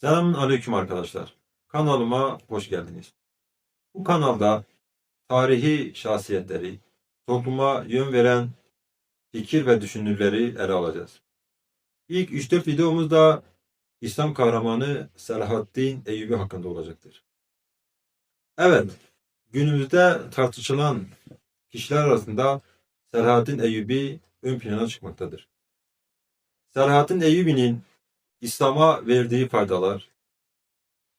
Selamun Aleyküm arkadaşlar. Kanalıma hoş geldiniz. Bu kanalda tarihi şahsiyetleri, topluma yön veren fikir ve düşünürleri ele alacağız. İlk 3-4 videomuzda İslam kahramanı Selahaddin Eyyubi hakkında olacaktır. Evet, günümüzde tartışılan kişiler arasında Selahaddin Eyyubi ön plana çıkmaktadır. Selahaddin Eyyubi'nin İslam'a verdiği faydalar,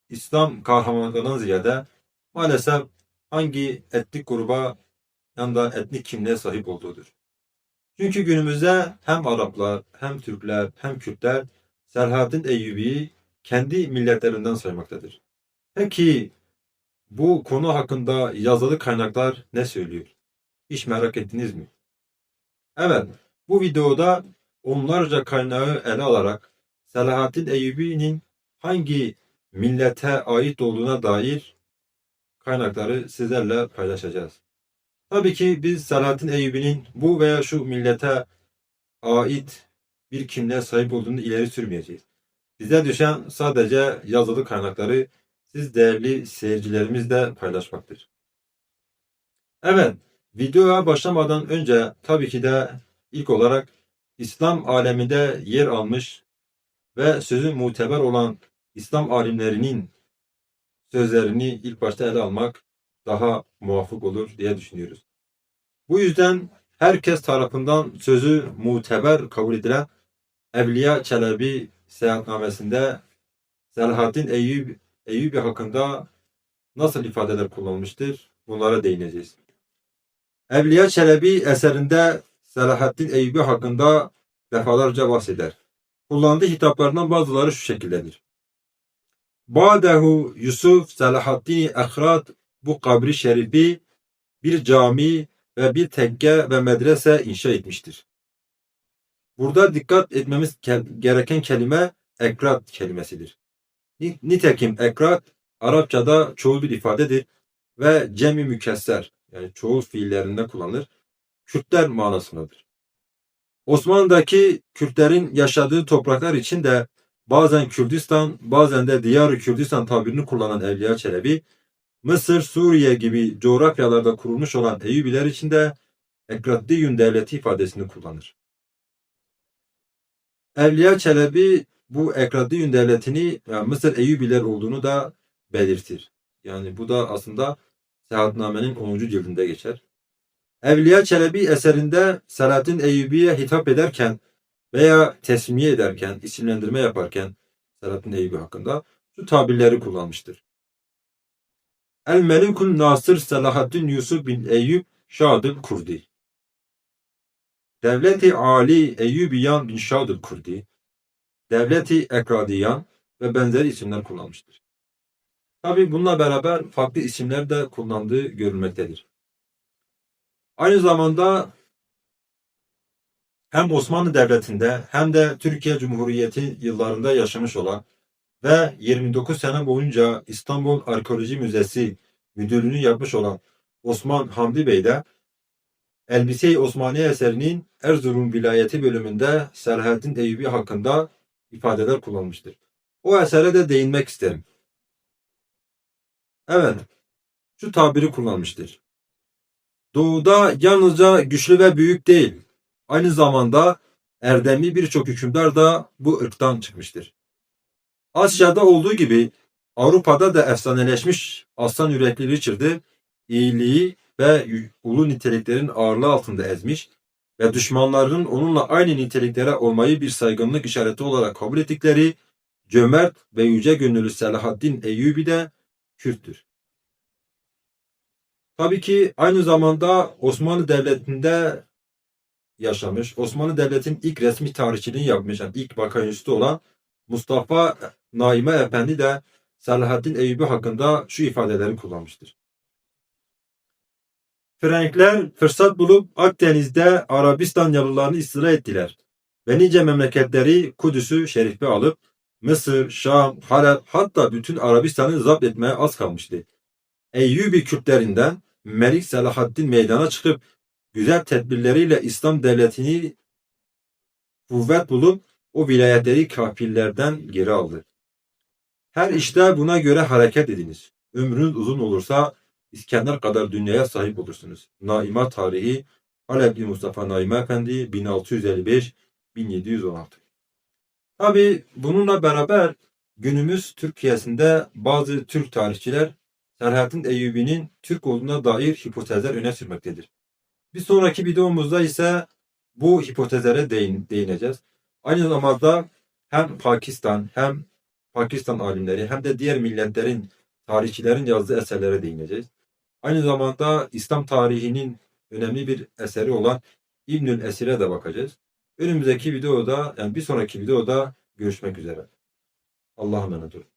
İslam kahramanlığından ziyade maalesef hangi etnik gruba ya da etnik kimliğe sahip olduğudur. Çünkü günümüzde hem Araplar, hem Türkler, hem Kürtler Selahaddin Eyyubi'yi kendi milletlerinden saymaktadır. Peki bu konu hakkında yazılı kaynaklar ne söylüyor? Hiç merak ettiniz mi? Evet, bu videoda onlarca kaynağı ele alarak Selahaddin Eyyubi'nin hangi millete ait olduğuna dair kaynakları sizlerle paylaşacağız. Tabii ki biz Selahaddin Eyyubi'nin bu veya şu millete ait bir kimliğe sahip olduğunu ileri sürmeyeceğiz. Bize düşen sadece yazılı kaynakları siz değerli seyircilerimizle paylaşmaktır. Evet, videoya başlamadan önce tabii ki de ilk olarak İslam aleminde yer almış ve sözü muteber olan İslam alimlerinin sözlerini ilk başta ele almak daha muvafık olur diye düşünüyoruz. Bu yüzden herkes tarafından sözü muteber kabul edilen Evliya Çelebi seyahatnamesinde Selahaddin Eyyub, Eyyubi hakkında nasıl ifadeler kullanılmıştır? Bunlara değineceğiz. Evliya Çelebi eserinde Selahaddin Eyyubi hakkında defalarca bahseder. Kullandığı hitaplarından bazıları şu şekildedir. Ba'dehu Yusuf Selahaddin Ehrat bu kabri şerifi bir cami ve bir tekke ve medrese inşa etmiştir. Burada dikkat etmemiz ke- gereken kelime ekrat kelimesidir. Ni- Nitekim ekrat Arapçada çoğul bir ifadedir ve cemi mükesser yani çoğul fiillerinde kullanılır. Kürtler manasındadır. Osmanlı'daki Kürtlerin yaşadığı topraklar için de bazen Kürdistan, bazen de Diyar-ı Kürdistan tabirini kullanan Evliya Çelebi, Mısır, Suriye gibi coğrafyalarda kurulmuş olan Eyyubiler için de Ekratdiyün devleti ifadesini kullanır. Evliya Çelebi bu Ekratdiyün devletini yani Mısır Eyyubiler olduğunu da belirtir. Yani bu da aslında Seyahatname'nin 10. cildinde geçer. Evliya Çelebi eserinde Selahaddin Eyyubi'ye hitap ederken veya tesmiye ederken, isimlendirme yaparken Selahaddin Eyyubi hakkında şu tabirleri kullanmıştır. El Melikun Nasır Selahaddin Yusuf bin Eyyub Şadıl Kurdi. Devleti Ali Eyyubiyan bin Şadıl Kurdi. Devleti Ekradiyan ve benzeri isimler kullanmıştır. Tabi bununla beraber farklı isimler de kullandığı görülmektedir. Aynı zamanda hem Osmanlı Devleti'nde hem de Türkiye Cumhuriyeti yıllarında yaşamış olan ve 29 sene boyunca İstanbul Arkeoloji Müzesi müdürlüğünü yapmış olan Osman Hamdi Bey de Elbise-i Osmaniye eserinin Erzurum vilayeti bölümünde Selahaddin Eyyubi hakkında ifadeler kullanmıştır. O esere de değinmek isterim. Evet, şu tabiri kullanmıştır. Doğuda yalnızca güçlü ve büyük değil, aynı zamanda erdemli birçok hükümdar da bu ırktan çıkmıştır. Asya'da olduğu gibi Avrupa'da da efsaneleşmiş aslan yürekli Richard'ı iyiliği ve ulu niteliklerin ağırlığı altında ezmiş ve düşmanlarının onunla aynı niteliklere olmayı bir saygınlık işareti olarak kabul ettikleri cömert ve yüce gönüllü Selahaddin Eyyubi de Kürttür. Tabii ki aynı zamanda Osmanlı Devleti'nde yaşamış, Osmanlı Devleti'nin ilk resmi tarihçiliğini yapmış, yani ilk bakanüstü olan Mustafa Naime Efendi de Selahaddin Eyyubi hakkında şu ifadeleri kullanmıştır. Frenkler fırsat bulup Akdeniz'de Arabistan yalılarını istila ettiler ve nice memleketleri Kudüs'ü şerife alıp Mısır, Şam, Halep hatta bütün Arabistan'ı zapt etmeye az kalmıştı. Eyyubi Kürtlerinden Melik Selahaddin meydana çıkıp güzel tedbirleriyle İslam devletini kuvvet bulup o vilayetleri kafirlerden geri aldı. Her işte buna göre hareket ediniz. Ömrünüz uzun olursa İskender kadar dünyaya sahip olursunuz. Naima tarihi Halepli Mustafa Naime Efendi 1655-1716 Tabi bununla beraber günümüz Türkiye'sinde bazı Türk tarihçiler Serhattin Eyyubi'nin Türk olduğuna dair hipotezler öne sürmektedir. Bir sonraki videomuzda ise bu hipotezlere değin, değineceğiz. Aynı zamanda hem Pakistan hem Pakistan alimleri hem de diğer milletlerin tarihçilerin yazdığı eserlere değineceğiz. Aynı zamanda İslam tarihinin önemli bir eseri olan İbnül Esir'e de bakacağız. Önümüzdeki videoda yani bir sonraki videoda görüşmek üzere. Allah'a emanet olun.